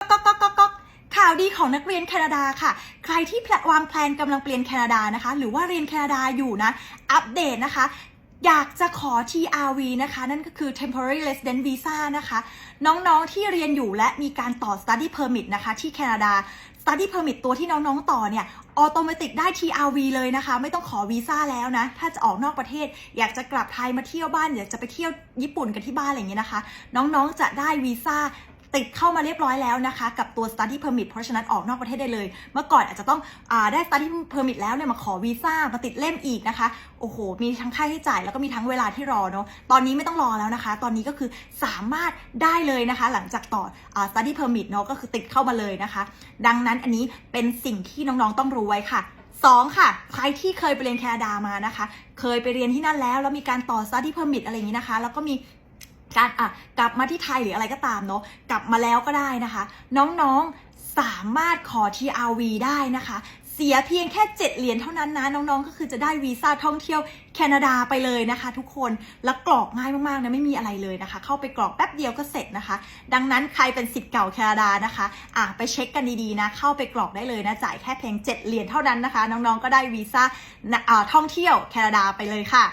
ก๊อกก๊อกก๊อกก๊อกข่าวดีของนักเรียนแคนาดาค่ะ ใครที่แพลวางแพลนกำลังเรียนแคนาดานะคะ หรือว่าเรียนแคนาดาอยู่นะ อัปเดตนะคะอยากจะขอ TRV นะคะ นั่นก็คือ temporary resident visa นะคะ น้องๆที่เรียนอยู่และมีการต่อ study permit นะคะ ที่แคนาดา study permit ตัวที่น้องๆต่อเนี่ยออโตเมติกได้ TRV เลยนะคะ ไม่ต้องขอวีซ่าแล้วนะ ถ้าจะออกนอกประเทศ อยากจะกลับไทยมาเที่ยวบ้าน อยากจะไปเที่ยวญี่ปุ่นกันที่บ้านอะไรอย่างเงี้ยนะคะ น้องๆจะได้วีซ่า ติดเข้ามาเรียบร้อยแล้วนะคะ กับตัว study permit เพราะฉะนั้นออกนอกประเทศได้เลย เมื่อก่อนอาจจะต้องอได้ study permit แล้วเนี่ยมาขอวีซ่ามาติดเล่มอีกนะคะ โอ้โห มีทั้งค่าใช้จ่ายแล้วก็มีทั้งเวลาที่รอเนาะตอนนี้ไม่ต้องรอแล้วนะคะ ตอนนี้ก็คือสามารถได้เลยนะคะ หลังจากต่ออ study permit เนาะก็คือติดเข้ามาเลยนะคะ ดังนั้นอันนี้เป็นสิ่งที่น้องๆต้องรู้ไว้ค่ะสองค่ะ ใครที่เคยไปเรียนแคนาดามานะคะ เคยไปเรียนที่นั่นแล้ว แล้วมีการต่อ study permit อะไรอย่างนี้นะคะ แล้วก็มี การอะกลับมาที่ไทยหรืออะไรก็ตามเนาะกลับมาแล้วก็ได้นะคะ น้องๆสามารถขอ TRV ได้นะคะเสียเพียงแค่ 7 เหรียญเท่านั้นนะน้องๆ ก็คือจะได้วีซ่าท่องเที่ยวแคนาดาไปเลยนะคะ ทุกคนแล้วกรอกง่ายมากๆนะไม่มีอะไรเลยนะคะ เข้าไปกรอกแป๊บเดียวก็เสร็จนะคะ ดังนั้นใครเป็นสิทธิ์เก่าแคนาดานะคะอะไปเช็คกันดีๆนะ เข้าไปกรอกได้เลยนะจ่ายแค่เพียง 7 เหรียญเท่านั้นนะคะ น้องๆก็ได้วีซ่าอ่าท่องเที่ยวแคนาดาไปเลยค่ะ